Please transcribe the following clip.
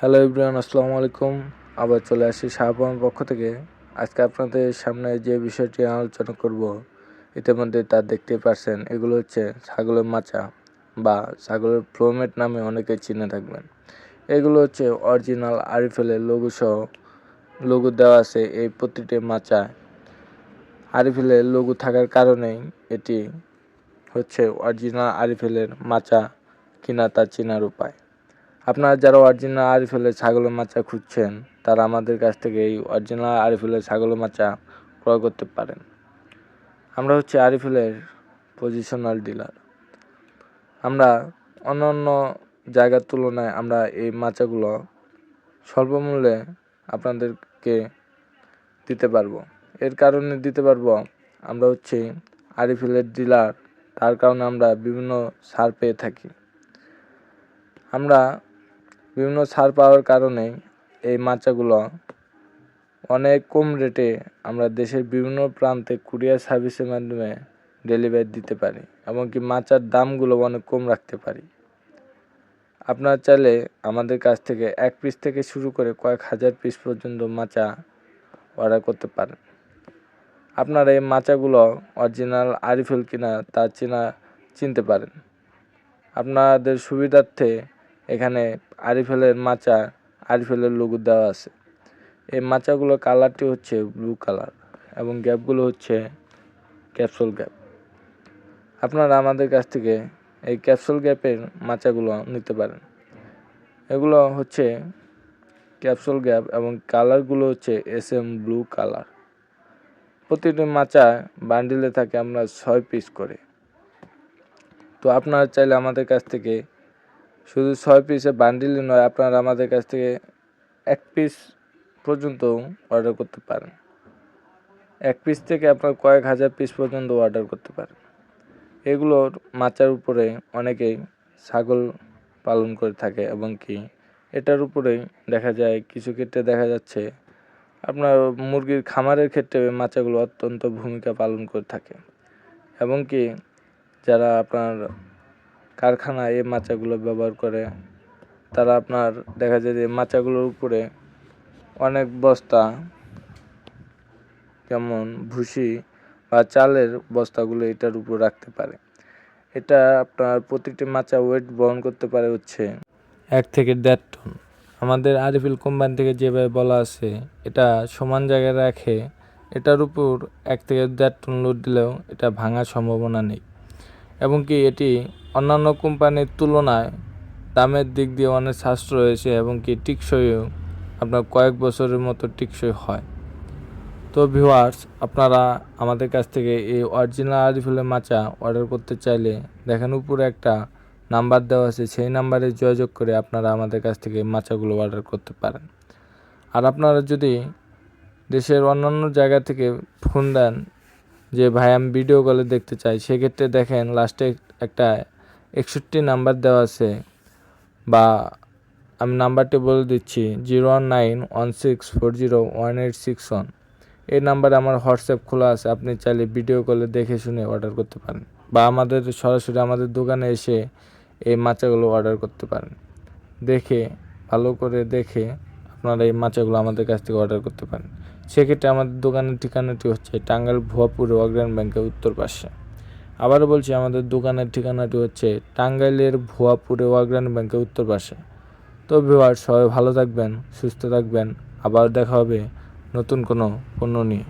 Hello Ibrahim আসসালামু আলাইকুম। আবার চলে আসি শাহবামের পক্ষ থেকে। আজকে আপনাদের সামনে যে বিষয়টি আলোচনা করব ইতিমধ্যে তা দেখতে পারছেন এগুলো হচ্ছে ছাগলের মাচা বা ছাগলের ফ্লোমেট নামে অনেকে চিনে থাকবেন। এগুলো হচ্ছে অরিজিনাল আরিফেলের লঘু সহ লঘু দেওয়া আছে এই প্রতিটি মাচায় আরিফেলের লঘু থাকার কারণেই এটি হচ্ছে অরিজিনাল আরিফেলের মাচা কিনা তা চেনার উপায়। আপনারা যারা অরিজিনাল আরিফেলের ছাগলের মাচা খুঁজছেন, তারা আমাদের কাছ থেকে এই অরিজিনাল আরিফেলের ছাগলের মাচা ক্রয় করতে পারেন। আমরা হচ্ছে আরিফেলের পজিশনাল ডিলার আমরা অন্য অন্য জায়গার তুলনায় আমরা এই মাচাগুলো স্বল্প মূল্যে আপনাদেরকে দিতে পারব। এর কারণে দিতে পারব আমরা হচ্ছে আরিফেলের ডিলার তার কারণে আমরা বিভিন্ন সার পেয়ে থাকি। আমরা বিভিন্ন ছাড় পাওয়ার কারণে এই মাচাগুলো অনেক কম রেটে আমরা দেশের বিভিন্ন প্রান্তে কুরিয়ার সার্ভিসের মাধ্যমে ডেলিভারি দিতে পারি এমনকি মাচার দামগুলো অনেক কম রাখতে পারি। আপনারা চাইলে আমাদের কাছ থেকে এক পিস থেকে শুরু করে কয়েক হাজার পিস পর্যন্ত মাচা অর্ডার করতে পারেন। আপনারা এই মাচাগুলো অরিজিনাল আরিফেল কিনা তা চেনা চিনতে পারেন। আপনাদের সুবিধার্থে এখানে আরিফেলের মাচা, আরিফেলের লোগো দেওয়া আছে। এই মাচাগুলোর কালারটি হচ্ছে ব্লু কালার এবং গ্যাপগুলো হচ্ছে ক্যাপসুল গ্যাপ আপনারা আমাদের কাছ থেকে এই ক্যাপসুল গ্যাপের মাচাগুলো নিতে পারেন। এগুলো হচ্ছে ক্যাপসুল গ্যাপ এবং কালারগুলো হচ্ছে এস এম ব্লু কালার প্রতিটি মাচা বান্ডিলে থাকে আমরা ছয় পিস করে। তো আপনারা চাইলে আমাদের কাছ থেকে শুধু ছয় পিসে বান্ডিলই নয়, আপনারা আমাদের কাছ থেকে এক পিস পর্যন্ত অর্ডার করতে পারেন। এক পিস থেকে আপনার কয়েক হাজার পিস পর্যন্ত অর্ডার করতে পারেন। এগুলোর মাচার উপরে অনেকেই ছাগল পালন করে থাকে এবং কি এটার উপরেই দেখা যায় কিছু ক্ষেত্রে দেখা যাচ্ছে আপনার মুরগির খামারের ক্ষেত্রে মাচাগুলো অত্যন্ত ভূমিকা পালন করে থাকে। এবং কি যারা আপনার কারখানায় এই মাচাগুলো ব্যবহার করে, তারা আপনার দেখা যায় যে মাচাগুলোর উপরে অনেক বস্তা যেমন ভুসি বা চালের বস্তাগুলো এটার উপর রাখতে পারে। এটা আপনার প্রতিটি মাচা ওয়েট বহন করতে পারে হচ্ছে এক থেকে দেড় টন। আমাদের আরিফিল কোম্পানি থেকে যেভাবে বলা আছে, এটা সমান জায়গায় রাখে, এটার উপর এক থেকে দেড় টন লোড দিলেও এটা ভাঙার সম্ভাবনা নেই। এবং কি এটি অন্যান্য কোম্পানির তুলনায় দামের দিক দিয়ে অনেক সাশ্রয় রয়েছে এবং কি টিকসইও আপনার কয়েক বছরের মতো টিকসই হয়। তো ভিউয়ার্স আপনারা আমাদের কাছ থেকে এই অরিজিনাল আরিফুলের মাচা অর্ডার করতে চাইলে দেখেন উপরে একটা নাম্বার দেওয়া আছে, সেই নাম্বারে যোগাযোগ করে আপনারা আমাদের কাছ থেকে মাচাগুলো অর্ডার করতে পারেন। আর আপনারা যদি দেশের অন্যান্য জায়গা থেকে ফোন দেন যে, ভাই, আমি ভিডিও কলে দেখতে চাই, সেক্ষেত্রে দেখেন লাস্টে একটা একষট্টি নাম্বার দেওয়া আছে। বা আমি নাম্বারটি বলে দিচ্ছি, zero one nine one six four zero one eight six one. এই নাম্বারে আমার হোয়াটসঅ্যাপ খোলা আছে, আপনি চাইলে ভিডিও কলে দেখে শুনে অর্ডার করতে পারেন। বা আমাদের সরাসরি আমাদের দোকানে এসে এই মাচাগুলো অর্ডার করতে পারেন। দেখে, ভালো করে দেখে আপনারা এই মাচাগুলো আমাদের কাছ থেকে অর্ডার করতে পারেন। সেক্ষেত্রে আমাদের দোকানের ঠিকানাটি হচ্ছে টাঙ্গাইল ভুয়াপুর অগ্রাণ ব্যাংকের উত্তর পাশে। আবারও বলছি, আমাদের দোকানের ঠিকানাটি হচ্ছে টাঙ্গাইলের ভুয়াপুরে ওয়াগ্রান ব্যাংকের উত্তর পাশে। তো ভিওয়ার সবাই ভালো থাকবেন, সুস্থ থাকবেন। আবার দেখা হবে নতুন কোনো পণ্য নিয়ে।